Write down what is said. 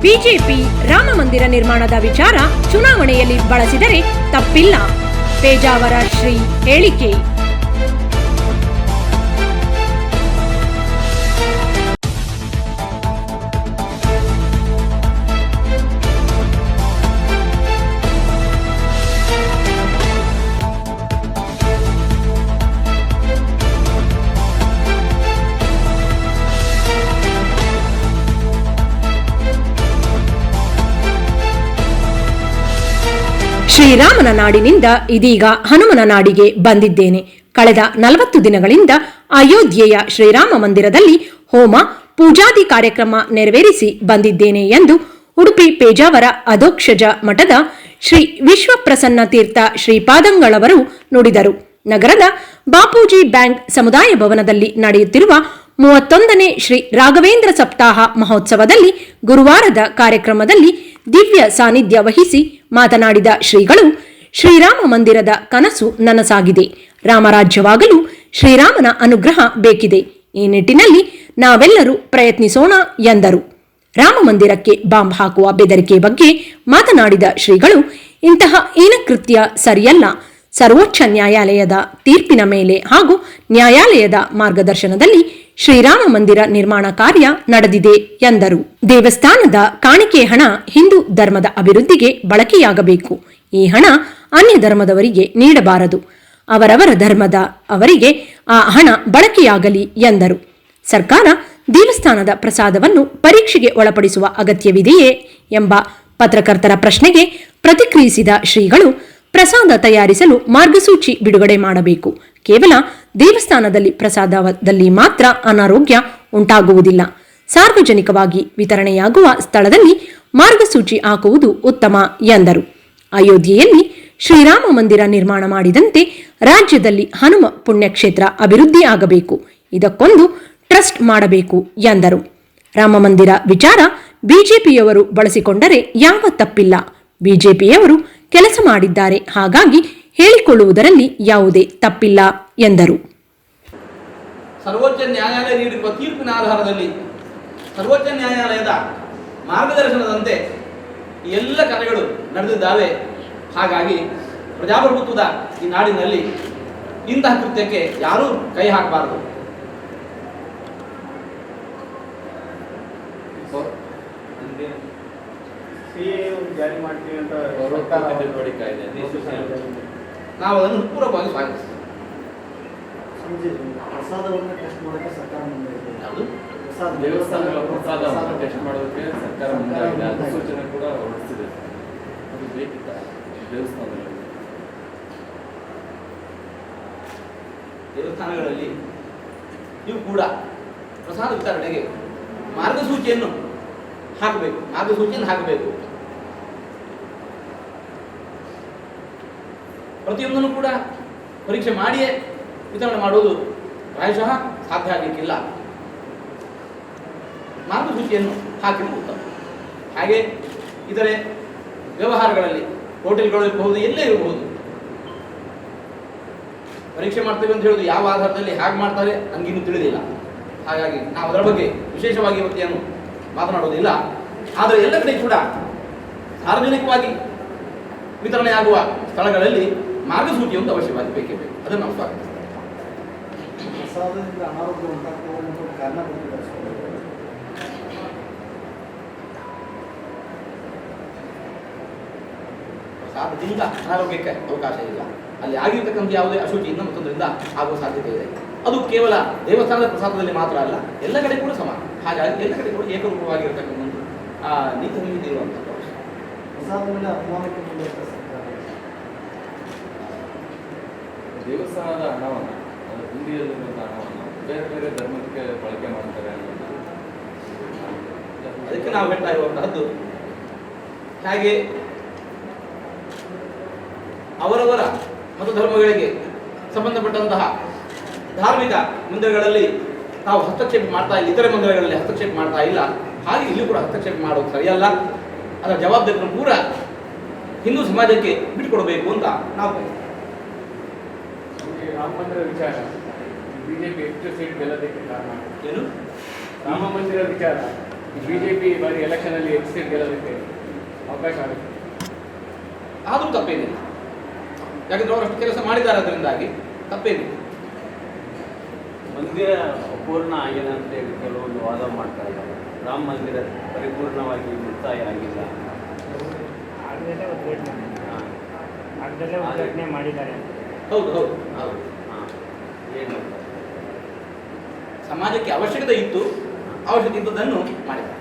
BJP Rama ಮಂದಿರ ನಿರ್ಮಾಣದ ವಿಚಾರ ಚುನಾವಣೆಯಲ್ಲಿ ಬಳಸಿದರೆ ತಪ್ಪಿಲ್ಲ. ಪೇಜಾವರ ಶ್ರೀ ಹೇಳಿಕೆ. ಶ್ರೀರಾಮನ ನಾಡಿನಿಂದ ಇದೀಗ ಹನುಮನ ನಾಡಿಗೆ ಬಂದಿದ್ದೇನೆ. ಕಳೆದ ನಲವತ್ತು ದಿನಗಳಿಂದ ಅಯೋಧ್ಯೆಯ ಶ್ರೀರಾಮ ಮಂದಿರದಲ್ಲಿ ಹೋಮ, ಪೂಜಾದಿ ಕಾರ್ಯಕ್ರಮ ನೆರವೇರಿಸಿ ಬಂದಿದ್ದೇನೆ ಎಂದು ಉಡುಪಿ ಪೇಜಾವರ ಅಧೋಕ್ಷಜ ಮಠದ ಶ್ರೀ ವಿಶ್ವಪ್ರಸನ್ನ ತೀರ್ಥ ಶ್ರೀಪಾದಂಗಳವರು ನುಡಿದರು. ನಗರದ ಬಾಪೂಜಿ ಬ್ಯಾಂಕ್ ಸಮುದಾಯ ಭವನದಲ್ಲಿ ನಡೆಯುತ್ತಿರುವ ಮೂವತ್ತೊಂದನೇ ಶ್ರೀ ರಾಘವೇಂದ್ರ ಸಪ್ತಾಹ ಮಹೋತ್ಸವದಲ್ಲಿ ಗುರುವಾರದ ಕಾರ್ಯಕ್ರಮದಲ್ಲಿ ದಿವ್ಯ ಸಾನ್ನಿಧ್ಯ ವಹಿಸಿ ಮಾತನಾಡಿದ ಶ್ರೀಗಳು, ಶ್ರೀರಾಮ ಮಂದಿರದ ಕನಸು ನನಸಾಗಿದೆ. ರಾಮರಾಜ್ಯವಾಗಲು ಶ್ರೀರಾಮನ ಅನುಗ್ರಹ ಬೇಕಿದೆ. ಈ ನಿಟ್ಟಿನಲ್ಲಿ ನಾವೆಲ್ಲರೂ ಪ್ರಯತ್ನಿಸೋಣ ಎಂದರು. ರಾಮ ಮಂದಿರಕ್ಕೆ ಬಾಂಬ್ ಹಾಕುವ ಬೆದರಿಕೆ ಬಗ್ಗೆ ಮಾತನಾಡಿದ ಶ್ರೀಗಳು, ಇಂತಹ ಕೃತ್ಯ ಸರಿಯಲ್ಲ. ಸರ್ವೋಚ್ಚ ನ್ಯಾಯಾಲಯದ ತೀರ್ಪಿನ ಮೇಲೆ ಹಾಗೂ ನ್ಯಾಯಾಲಯದ ಮಾರ್ಗದರ್ಶನದಲ್ಲಿ ಶ್ರೀರಾಮ ಮಂದಿರ ನಿರ್ಮಾಣ ಕಾರ್ಯ ನಡೆದಿದೆ ಎಂದರು. ದೇವಸ್ಥಾನದ ಕಾಣಿಕೆ ಹಣ ಹಿಂದೂ ಧರ್ಮದ ಅಭಿವೃದ್ಧಿಗೆ ಬಳಕೆಯಾಗಬೇಕು. ಈ ಹಣ ಅನ್ಯ ಧರ್ಮದವರಿಗೆ ನೀಡಬಾರದು. ಅವರವರ ಧರ್ಮದ ಅವರಿಗೆ ಆ ಹಣ ಬಳಕೆಯಾಗಲಿ ಎಂದರು. ಸರ್ಕಾರ ದೇವಸ್ಥಾನದ ಪ್ರಸಾದವನ್ನು ಪರೀಕ್ಷೆಗೆ ಒಳಪಡಿಸುವ ಅಗತ್ಯವಿದೆಯೇ ಎಂಬ ಪತ್ರಕರ್ತರ ಪ್ರಶ್ನೆಗೆ ಪ್ರತಿಕ್ರಿಯಿಸಿದ ಶ್ರೀಗಳು ಪ್ರಸಾದ ತಯಾರಿಸಲು ಮಾರ್ಗಸೂಚಿ ಬಿಡುಗಡೆ ಮಾಡಬೇಕು. ಕೇವಲ ದೇವಸ್ಥಾನದಲ್ಲಿ ಪ್ರಸಾದದಲ್ಲಿ ಮಾತ್ರ ಅನಾರೋಗ್ಯ ಉಂಟಾಗುವುದಿಲ್ಲ. ಸಾರ್ವಜನಿಕವಾಗಿ ವಿತರಣೆಯಾಗುವ ಸ್ಥಳದಲ್ಲಿ ಮಾರ್ಗಸೂಚಿ ಹಾಕುವುದು ಉತ್ತಮ ಎಂದರು. ಅಯೋಧ್ಯೆಯಲ್ಲಿ ಶ್ರೀರಾಮ ಮಂದಿರ ನಿರ್ಮಾಣ ಮಾಡಿದಂತೆ ರಾಜ್ಯದಲ್ಲಿ ಹನುಮ ಪುಣ್ಯಕ್ಷೇತ್ರ ಅಭಿವೃದ್ಧಿ ಆಗಬೇಕು. ಇದಕ್ಕೊಂದು ಟ್ರಸ್ಟ್ ಮಾಡಬೇಕು ಎಂದರು. ರಾಮ ಮಂದಿರ ವಿಚಾರ ಬಿಜೆಪಿಯವರು ಬಳಸಿಕೊಂಡರೆ ಯಾವ ತಪ್ಪಿಲ್ಲ. ಬಿಜೆಪಿಯವರು ಕೆಲಸ ಮಾಡಿದ್ದಾರೆ. ಹಾಗಾಗಿ ಹೇಳಿಕೊಳ್ಳುವುದರಲ್ಲಿ ಯಾವುದೇ ತಪ್ಪಿಲ್ಲ ಎಂದರು. ಸರ್ವೋಚ್ಚ ನ್ಯಾಯಾಲಯ ನೀಡಿರುವ ತೀರ್ಪಿನ ಆಧಾರದಲ್ಲಿ ಸರ್ವೋಚ್ಚ ನ್ಯಾಯಾಲಯದ ಮಾರ್ಗದರ್ಶನದಂತೆ ಎಲ್ಲ ಕಥೆಗಳು ನಡೆದಿದ್ದಾವೆ. ಹಾಗಾಗಿ ಪ್ರಜಾಪ್ರಭುತ್ವದ ಈ ನಾಡಿನಲ್ಲಿ ಇಂತಹ ಕೃತ್ಯಕ್ಕೆ ಯಾರೂ ಕೈ ಹಾಕಬಾರದು. ಜಾರಿ ಮಾಡ್ತೀವಿ ಅಂತ ನಾವು ಅದನ್ನು ಹೃತ್ಪೂರ್ವಕವಾಗಿ ಸ್ವಾಗತಿಸ್ತೇವೆ ಪ್ರಸಾದವನ್ನು ಟೆಸ್ಟ್ ಮಾಡೋಕ್ಕೆ ಸರ್ಕಾರ ಮುಂದೆ ಅದು ದೇವಸ್ಥಾನಗಳ ಪ್ರಸಾದವನ್ನು ಟೆಸ್ಟ್ ಮಾಡೋದಕ್ಕೆ ಸರ್ಕಾರ ಮುಂದಾಗಿದೆ. ಅಧಿಸೂಚನೆ ಕೂಡ ಹೊರಡಿಸಿದೆ. ಅದು ಬೇಕಿತ್ತ? ದೇವಸ್ಥಾನಗಳಲ್ಲಿ. ದೇವಸ್ಥಾನಗಳಲ್ಲಿ ನೀವು ಕೂಡ ಪ್ರಸಾದ ವಿತರಣೆಗೆ ಮಾರ್ಗಸೂಚಿಯನ್ನು ಹಾಕಬೇಕು. ಮಾರ್ಗಸೂಚಿಯನ್ನು ಹಾಕಬೇಕು. ಪ್ರತಿಯೊಂದನ್ನು ಕೂಡ ಪರೀಕ್ಷೆ ಮಾಡಿಯೇ ವಿತರಣೆ ಮಾಡುವುದು ಪ್ರಾಯಶಃ ಸಾಧ್ಯ ಆಗಲಿಕ್ಕಿಲ್ಲ. ಮಾರ್ಗಸೂಚಿಯನ್ನು ಹಾಕಿದ್ದು ಉತ್ತಮ. ಹಾಗೆ ಇತರೆ ವ್ಯವಹಾರಗಳಲ್ಲಿ ಹೋಟೆಲ್ಗಳು ಇರಬಹುದು, ಎಲ್ಲೇ ಇರಬಹುದು. ಪರೀಕ್ಷೆ ಮಾಡ್ತೇವೆ ಅಂತ ಹೇಳೋದು ಯಾವ ಆಧಾರದಲ್ಲಿ ಹೇಗೆ ಮಾಡ್ತಾರೆ ನನಗಿನ್ನೂ ತಿಳಿದಿಲ್ಲ. ಹಾಗಾಗಿ ನಾವು ಅದರ ಬಗ್ಗೆ ವಿಶೇಷವಾಗಿ ಇವತ್ತೇನು ಮಾತನಾಡುವುದಿಲ್ಲ. ಆದರೆ ಎಲ್ಲ ಕಡೆ ಕೂಡ ಸಾರ್ವಜನಿಕವಾಗಿ ವಿತರಣೆಯಾಗುವ ಸ್ಥಳಗಳಲ್ಲಿ ಮಾರ್ಗಸೂಚಿ ಒಂದು ಅವಶ್ಯವಾಗಿ ಬೇಕೇ ಬೇಕು. ಅದನ್ನು ನಾವು ಸ್ವಾಗತಿಸ್ತೇವೆ. ಪ್ರಸಾದದಿಂದ ಅನಾರೋಗ್ಯಕ್ಕೆ ಅವಕಾಶ ಇಲ್ಲ. ಅಲ್ಲಿ ಆಗಿರ್ತಕ್ಕಂಥ ಯಾವುದೇ ಅಶುಚಿಯಿಂದ ಮತ್ತೊಂದರಿಂದ ಆಗುವ ಸಾಧ್ಯತೆ ಇದೆ. ಅದು ಕೇವಲ ದೇವಸ್ಥಾನದ ಪ್ರಸಾದದಲ್ಲಿ ಮಾತ್ರ ಅಲ್ಲ ಎಲ್ಲ ಕಡೆ ಕೂಡ ಸಮಾನ ಹಾಗಾಗಿ ಎಲ್ಲ ಕಡೆ ಕೂಡ ಏಕರೂಪವಾಗಿರ್ತಕ್ಕಂಥ ಒಂದು ಆ, ನೀತಿ ಸಂಹಿತೆ ಇರುವಂಥದ್ದು ಅವಶ್ಯ ಪ್ರಸಾದ ಮೇಲೆ ಅಪಮಾನಕ್ಕೆ ಮುಂದುವರೆದ ಸರ್ಕಾರ ದೇವಸ್ಥಾನದ ಹಣವನ್ನು ಅಂದರೆ ಹುಂಡಿಯಲ್ಲಿರುವಂಥ ಹಣವನ್ನು ಬೇರೆ ಬೇರೆ ಧರ್ಮಕ್ಕೆ ಬಳಕೆ ಮಾಡ್ತಾರೆ ಅದಕ್ಕೆ ನಾವು ಹೇಳ್ತಾ ಇರುವಂತಹದ್ದು. ಹಾಗೆ ಅವರವರ ಮತ ಧರ್ಮಗಳಿಗೆ ಸಂಬಂಧಪಟ್ಟಂತಹ ಧಾರ್ಮಿಕ ಮಂದಿರಗಳಲ್ಲಿ ನಾವು ಹಸ್ತಕ್ಷೇಪ ಮಾಡ್ತಾ ಇಲ್ಲ, ಇತರೆ ಮಂದಿರಗಳಲ್ಲಿ ಹಸ್ತಕ್ಷೇಪ ಮಾಡ್ತಾ ಇಲ್ಲ. ಹಾಗೆ ಇಲ್ಲಿ ಕೂಡ ಹಸ್ತಕ್ಷೇಪ ಮಾಡೋದು ಸರಿಯಲ್ಲ. ಅದರ ಜವಾಬ್ದಾರಿಯನ್ನು ಪೂರ ಹಿಂದೂ ಸಮಾಜಕ್ಕೆ ಬಿಟ್ಟುಕೊಡಬೇಕು ಅಂತ ನಾವು ರಾಮ ಮಂದಿರ ವಿಚಾರ ಬಿಜೆಪಿ ಹೆಚ್ಚು ಸೀಟ್ ಗೆಲ್ಲೋದಕ್ಕೆ ಕಾರಣ. ಏನು? ರಾಮ ಮಂದಿರ ವಿಚಾರ ಬಿಜೆಪಿ ಜೆ ಪಿ ಬಾರಿ ಎಲೆಕ್ಷನಲ್ಲಿ ಹೆಚ್ಚು ಸೀಟ್ ಗೆಲ್ಲೋದಕ್ಕೆ ಅವಕಾಶ ಆಗುತ್ತೆ. ಆದರೂ ತಪ್ಪೇನಿಲ್ಲ. ಯಾಕಂದ್ರೆ ಅವರು ಅಷ್ಟು ಕೆಲಸ ಮಾಡಿದ್ದಾರೆ ಅದರಿಂದಾಗಿ ತಪ್ಪೇನಿಲ್ಲ. ಮಂದಿರ ಅಪೂರ್ಣ ಆಗಿದೆ ಅಂತ ಹೇಳಿ ಕೆಲವೊಂದು ವಾದ ಮಾಡ್ತಾ ಇದ್ದಾರೆ. ರಾಮ ಮಂದಿರ ಪರಿಪೂರ್ಣವಾಗಿ ಮುಕ್ತಾಯ ಆಗಿಲ್ಲ. ಉದ್ಘಾಟನೆ ಮಾಡಿದ್ದಾರೆ. ಹೌದು ಹೌದು ಹೌದು. ಸಮಾಜಕ್ಕೆ ಅವಶ್ಯಕತೆ ಇತ್ತು ಅವಶ್ಯಕತೆ ಇದ್ದದನ್ನು ಮಾಡಿದ್ದಾರೆ.